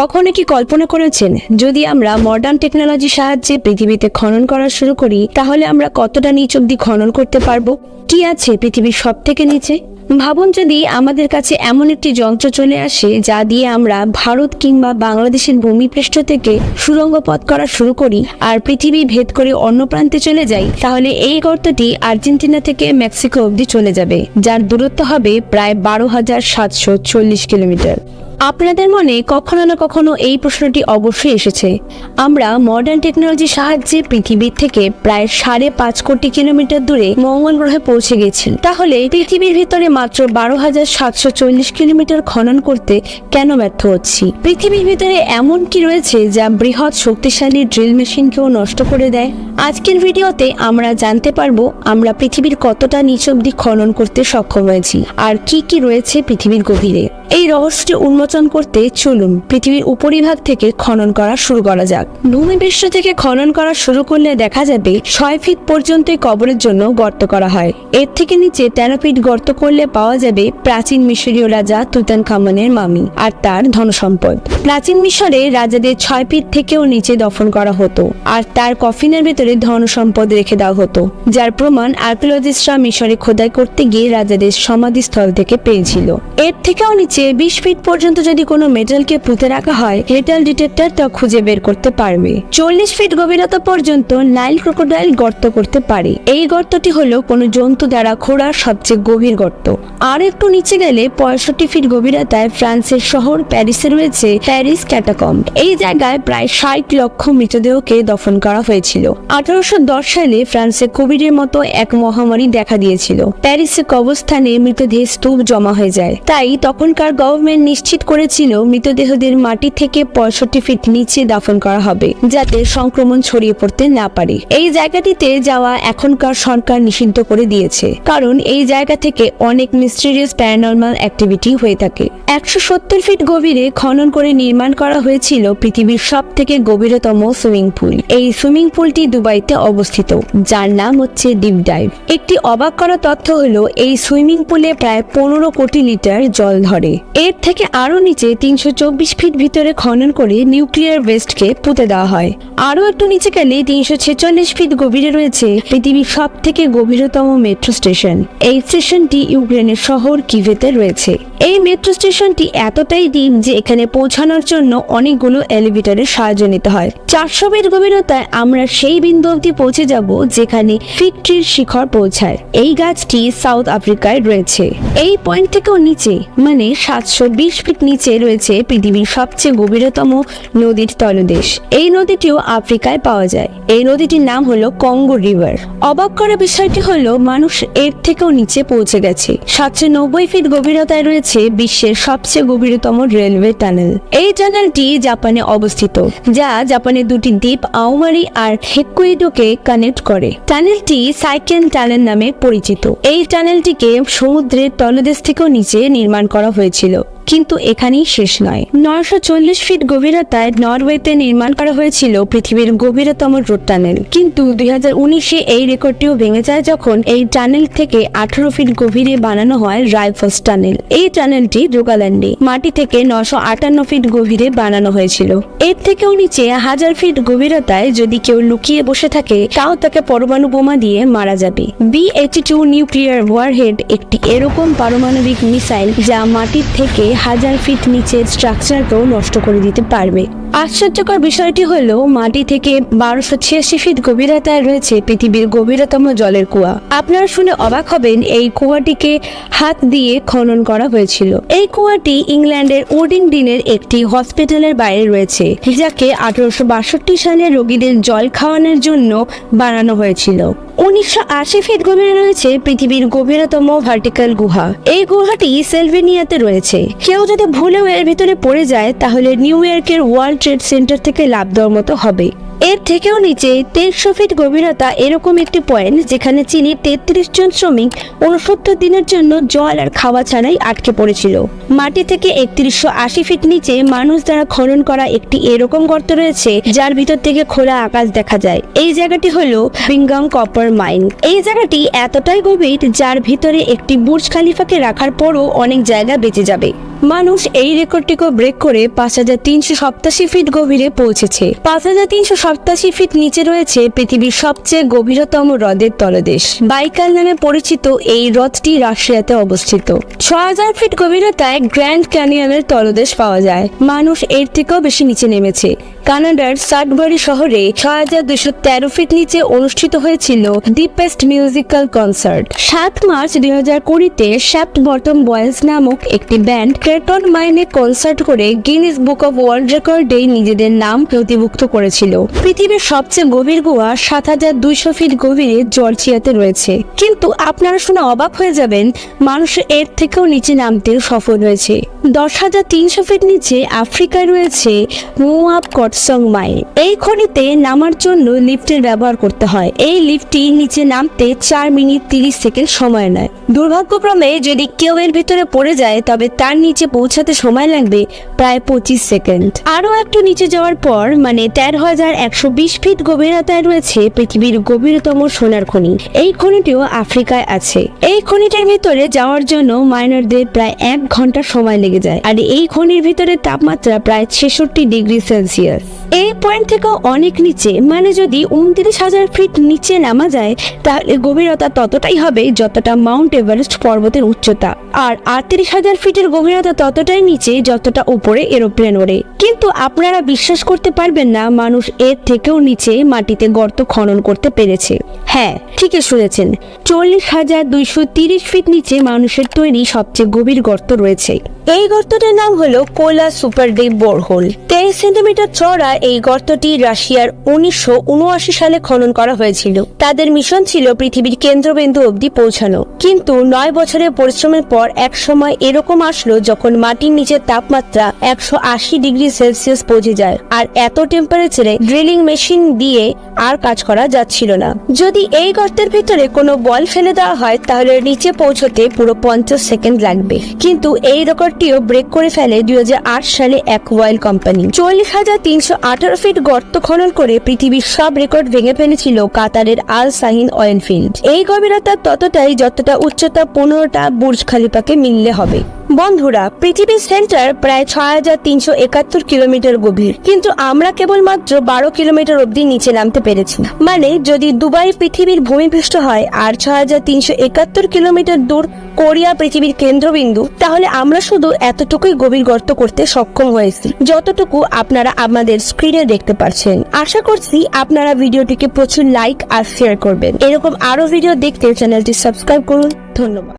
কখনো কি কল্পনা করেছেন যদি আমরা মডার্ন টেকনোলজির সাহায্যে পৃথিবীতে খনন করা শুরু করি, তাহলে আমরা কতটা নিচ অব্দি খনন করতে পারব? কি আছে পৃথিবীর সব থেকে নিচে? ভাবুন যদি আমাদের কাছে এমন একটি যন্ত্র চলে আসে, যা দিয়ে আমরা ভারত কিংবা বাংলাদেশের ভূমিপৃষ্ঠ থেকে সুরঙ্গ পথ করা শুরু করি আর পৃথিবী ভেদ করে অন্য প্রান্তে চলে যাই, তাহলে এই গর্তটি আর্জেন্টিনা থেকে মেক্সিকো অবধি চলে যাবে, যার দূরত্ব হবে প্রায় বারো হাজার সাতশো চল্লিশ কিলোমিটার। আপনাদের মনে কখনো না কখনো এই প্রশ্নটি অবশ্যই এসেছে। আমরা মডার্ন টেকনোলজির সাহায্যে পৃথিবীর থেকে প্রায় সাড়ে পাঁচ কোটি কিলোমিটার দূরে মঙ্গল গ্রহে পৌঁছে গেছি। তাহলে পৃথিবীর ভিতরে মাত্র বারো হাজার সাতশো চল্লিশ কিলোমিটার খনন করতে কেন ব্যর্থ হচ্ছি? পৃথিবীর ভিতরে এমন কি রয়েছে যা বৃহৎ শক্তিশালী ড্রিল মেশিনকেও নষ্ট করে দেয়? আজকের ভিডিওতে আমরা জানতে পারব আমরা পৃথিবীর কতটা নিচ অব্দি খনন করতে সক্ষম হয়েছি আর কি কি রয়েছে পৃথিবীর গভীরে। এই রহস্যটি উন্মোচন করতে চলুন, পৃথিবীর উপরিভাগ থেকে খনন করা শুরু করা যাক। ভূমিপৃষ্ঠ থেকে খনন করা শুরু করলে দেখা যাবে ছয় ফিট পর্যন্তই কবরের জন্য গর্ত করা হয়। এর থেকে নিচে তেরো ফিট গর্ত করলে পাওয়া যাবে প্রাচীন মিশরীয় রাজা তুতান খামানের মামি আর তার ধনসম্পদ। প্রাচীন মিশরে রাজাদের ছয় ফিট থেকেও নিচে দফন করা হতো আর তার কফিনের ভেতরে ধন সম্পদ রেখে দেওয়া হতো, যার প্রমাণ আর্কিওলজিস্টরা মিশরে খোদাই করতে গিয়ে রাজাদের সমাধিস্থল থেকে পেয়েছিল। এর থেকেও নিচে বিশ ফিট পর্যন্ত যদি কোনো মেটালকে পুঁতে রাখা হয়, মেটাল ডিটেক্টর তা খুঁজে বের করতে পারবে। চল্লিশ ফিট গভীরতা পর্যন্ত নাইল ক্রোকোডাইল গর্ত করতে পারে। এই গর্তটি হলো কোনো জন্তু দ্বারা খোঁড়ার সবচেয়ে গভীর গর্ত। আর একটু নিচে গেলে পঁয়ষট্টি ফিট গভীরতায় ফ্রান্সের শহর প্যারিসে রয়েছে প্যারিস ক্যাটাকম এই জায়গায় প্রায় ষাট লক্ষ মৃতদেহকে দফন করা হয়েছিল। আঠারোশো দশ সালে ফ্রান্সে কোভিডের মতো এক মহামারী দেখা দিয়েছিল। প্যারিসে কবরস্থানে মৃতদেহ স্তূপ জমা হয়ে যায়। তাই তখনকার গভর্নমেন্ট নিশ্চিত করেছিল, মৃতদেহদের মাটি থেকে পঁয়ষট্টি ফিট নিচে দাফন করা হবে, যাতে সংক্রমণ ছড়িয়ে পড়তে না পারে। এই জায়গাটিতে যাওয়া এখনকার সরকার নিষিদ্ধ করে দিয়েছে, কারণ এই জায়গা থেকে অনেক মিস্টেরিয়াস প্যারানর্মাল অ্যাক্টিভিটি হয়ে থাকে। একশো সত্তর ফিট গভীরে খনন করে নির্মাণ করা হয়েছিল পৃথিবীর সব থেকে গভীরতম সুইমিং পুল। এই সুইমিং পুলটি দুবাইতে অবস্থিত, যার নাম হচ্ছে ডিপ ডাইভ। একটি অবাক করা তথ্য হলো, এই সুইমিং পুলে প্রায় পনেরো কোটি লিটার জল ধরে। এর থেকে আরও নিচে তিনশো চব্বিশ ফিট ভিতরে খনন করে নিউক্লিয়ার ওয়েস্টকে পুঁতে দেওয়া হয়। আরও একটু নিচে গেলে তিনশো ছেচল্লিশ ফিট গভীরে রয়েছে পৃথিবীর সব থেকে গভীরতম মেট্রো স্টেশন। এই স্টেশনটি ইউক্রেনের শহর কিভেতে রয়েছে। এই মেট্রো স্টেশনটি এতটাই ডিপ যে এখানে পৌঁছানোর জন্য অনেকগুলো এলিভেটরের সাহায্য নিতে হয়। চারশো ফিট গভীরতায় আমরা সেই বিন্দু অবধি পৌঁছে যাব যেখানে ফিগ ট্রির শিখর পৌঁছায়। এই গাছটি সাউথ আফ্রিকায় রয়েছে। এই পয়েন্ট থেকেও নিচে মানে সাতশো বিশ ফিট নিচে রয়েছে পৃথিবীর সবচেয়ে গভীরতম নদীর তলদেশ। এই নদীটিও আফ্রিকায় পাওয়া যায়। এই নদীটির নাম হলো কঙ্গো রিভার। অবাক করা বিষয়টি হলো, মানুষ এর থেকেও নিচে পৌঁছে গেছে। সাতশো নব্বই ফিট গভীরতায় রয়েছে বিশ্বের সবচেয়ে গভীরতম রেলওয়ে টানেল। এই টানেলটি জাপানে অবস্থিত, যা জাপানের দুটি দ্বীপ আওমারি আর হেকুইডোকে কানেক্ট করে। টানেলটি সাইকেন টানেল নামে পরিচিত। এই টানেলটিকে সমুদ্রের তলদেশ থেকেও নিচে নির্মাণ করা হয়েছিল। কিন্তু এখানেই শেষ নয়। নয়শো চল্লিশ ফিট গভীরতায় নরওয়েতে নির্মাণ করা হয়েছিল পৃথিবীর গভীরতম রোড টানেল। কিন্তু দুই উনিশে এই রেকর্ডটিও ভেঙে যায় যখন এই টানেল থেকে আঠারো ফিট গভীরে বানানো হয় রাইফলস টানেল। এই টানেলটি রোগাল্যান্ডে, মাটি থেকে নশো আটান্ন ফিট গভীরে বানানো হয়েছিল। এর থেকেও নিচে হাজার ফিট গভীরতায় যদি কেউ লুকিয়ে বসে থাকে, তাও তাকে পরমাণু বোমা দিয়ে মারা যাবে। B eighty two nuclear warhead একটি এরকম পারমাণবিক মিসাইল যা মাটির থেকে হাজার ফিট নিচের স্ট্রাকচারকেও নষ্ট করে দিতে পারবে। আশ্চর্যকর বিষয়টি হলো, মাটি থেকে বারোশো ছিয়াশি ফিট গভীরতায় রয়েছে পৃথিবীর গভীরতম জলের কুয়া। আপনারা শুনে অবাক হবেন, এই কুয়াটিকে হাত দিয়ে খনন করা হয়েছিল। এই কুয়াটি ইংল্যান্ডের ওডিংডিনের একটি হসপিটালের বাইরে রয়েছে, যাকে আঠারোশো বাষট্টি সালে রোগীদের জল খাওয়ানোর জন্য বানানো হয়েছিল। উনিশশো আশি ফিট গভীরে রয়েছে পৃথিবীর গভীরতম ভার্টিক্যাল গুহা। এই গুহাটি সেলভেনিয়াতে রয়েছে। কেউ যদি ভুলেও এর ভিতরে পড়ে যায়, তাহলে নিউ ইয়র্কের ওয়ার্ল্ড ট্রেড সেন্টার থেকে লাভ দেওয়ার মতো হবে। এর থেকেও নিচে তেইশশো ফিট গভীরতা এরকম একটি পয়েন্ট যেখানে চিনি তেত্রিশ জন শ্রমিক উনসত্তর দিনের জন্য জল আর খাওয়া ছাড়াই আটকে পড়েছিল। মাটি থেকে একত্রিশশো আশি ফিট নিচে মানুষ দ্বারা খনন করা একটি এরকম গর্ত রয়েছে, যার ভিতর থেকে খোলা আকাশ দেখা যায়। এই জায়গাটি হলো বিঙ্গাম কপার মাইন। এই জায়গাটি এতটাই গভীর, যার ভিতরে একটি বুর্জ খালিফাকে রাখার পরও অনেক জায়গা বেঁচে যাবে। মানুষ এই রেকর্ডটিকেও ব্রেক করে পাঁচ হাজার তিনশো সপ্তাশি ফিট গভীরে পৌঁছেছে। পাঁচ হাজার তিনশো সপ্তাশি ফিট নিচে রয়েছে পৃথিবীর সবচেয়ে গভীরতম হ্রদের তলদেশ। বাইকাল নামে পরিচিত এই হ্রদটি রাশিয়াতে অবস্থিত। ছ হাজার ফিট গভীরতায় গ্র্যান্ড ক্যানিয়নের তলদেশ পাওয়া যায়। মানুষ এর থেকেও বেশি নিচে নেমেছে। কানাডার সাটবারি শহরে ছয় হাজার তেরো ফিট নিচে অনুষ্ঠিত হয়েছিল ডিপেস্ট মিউজিক্যাল কনসার্ট। সাত মার্চ দুই হাজার কুড়িতে শ্যাপ্ট বটম বয়েজ নামক একটি ব্যান্ড ক্রেটন মাইনে কনসার্ট করে গিনিস বুক অফ ওয়ার্ল্ড রেকর্ডে নিজেদের নাম নথিভুক্ত করেছিল। পৃথিবীর সবচেয়ে গভীর গুহা সাত হাজার দুইশো ফিট গভীরে জর্জিয়াতে রয়েছে। কিন্তু আপনারা শুনে অবাক হয়ে যাবেন, মানুষ এর থেকেও নিচে নামতে সফল হয়েছে। দশ হাজার তিনশো ফিট নিচে আফ্রিকায় রয়েছে মোয়াব কটসং মাইন এই খনিতে নামার জন্য লিফটের ব্যবহার করতে হয়। এই লিফটটি নিচে নামতে চার মিনিট তিরিশ সেকেন্ড সময় নেয়। দুর্ভাগ্যক্রমে যদি কেউ এর ভিতরে পড়ে যায়, তবে তার নিচে পৌঁছাতে সময় লাগবে প্রায় পঁচিশ সেকেন্ড। আরও একটু নিচে যাওয়ার পর মানে তেরো হাজার একশো বিশ ফিট গভীরতায় রয়েছে পৃথিবীর গভীরতম সোনার খনি। এই খনিটিও আফ্রিকায় আছে। এই খনিটার ভিতরে যাওয়ার জন্য মাইনারদের প্রায় এক ঘণ্টা সময় লেগে যায়। আর এই খনির ভিতরে তাপমাত্রা প্রায় ছেষট্টি ডিগ্রি সেলসিয়াস। earth. এই পয়েন্ট থেকেও অনেক নিচে মানে যদি উনত্রিশ হাজার ফিট নিচে নামা যায়, তাহলে গভীরতা ততটাই হবে যতটা মাউন্ট এভারেস্ট পর্বতের উচ্চতা। আর আটত্রিশ হাজার ফিটের গভীরতা ততটাই নিচে যতটা উপরে এরোপ্লেন ওড়ে। কিন্তু আপনারা বিশ্বাস করতে পারবেন না, মানুষ এর থেকেও নিচে মাটিতে গর্ত খনন করতে পেরেছে। হ্যাঁ ঠিকই শুনেছেন, চল্লিশ হাজার দুইশো তিরিশ ফিট নিচে মানুষের তৈরি সবচেয়ে গভীর গর্ত রয়েছে। এই গর্তটার নাম হলো কোলা সুপার ডিপ বোরহোল। তেইশ সেন্টিমিটার চড়া এই গর্তটি রাশিয়ার উনিশশো উনআশি সালে খনন করা হয়েছিল। তাদের মিশন ছিল পৃথিবীর কেন্দ্রবিন্দু অবধি পৌঁছানো। কিন্তু নয় বছরের পরিশ্রমের পর এক সময় এরকম আসলো যখন মাটির নিচের তাপমাত্রা একশো আশি ডিগ্রি সেলসিয়াস পৌঁছে যায় আর এত টেম্পারেচারে ড্রিলিং মেশিন দিয়ে আর কাজ করা যাচ্ছিল না। যদি এই গর্তের ভিতরে কোনো বল ফেলে দেওয়া হয়, তাহলে নিচে পৌঁছতে পুরো পঞ্চাশ সেকেন্ড লাগবে। কিন্তু এই রেকর্ডটিও ব্রেক করে ফেলে দুই হাজার আট সালে এক ওয়াইল কোম্পানি চল্লিশ হাজার তিনশো আঠারো ফিট গর্ত খনন করে পৃথিবীর সব রেকর্ড ভেঙে ফেলেছিল কাতারের আল সাহিন অয়েল ফিল্ড। এই গভীরতা ততটাই যতটা উচ্চতা পনেরোটা বুর্জ খালিফাকে মিললে হবে। বন্ধুরা পৃথিবীর সেন্টার প্রায় ছয় হাজার তিনশো একাত্তর কিলোমিটার গভীর। কিন্তু আমরা কেবলমাত্র বারো কিলোমিটার অব্দি নিচে নামতে পেরেছি। মানে যদি দুবাই পৃথিবীর ভূমিপৃষ্ঠ হয় আর ছয় হাজার তিনশো একাত্তর কিলোমিটার দূর কোরিয়া পৃথিবীর কেন্দ্রবিন্দু, তাহলে আমরা শুধু এতটুকুই গভীর গর্ত করতে সক্ষম হয়েছি, যতটুকু আপনারা আমাদের স্ক্রিনে দেখতে পাচ্ছেন আশা করছি আপনারা ভিডিওটিকে প্রচুর লাইক আর শেয়ার করবেন। এরকম আরও ভিডিও দেখতে চ্যানেলটি সাবস্ক্রাইব করুন। ধন্যবাদ।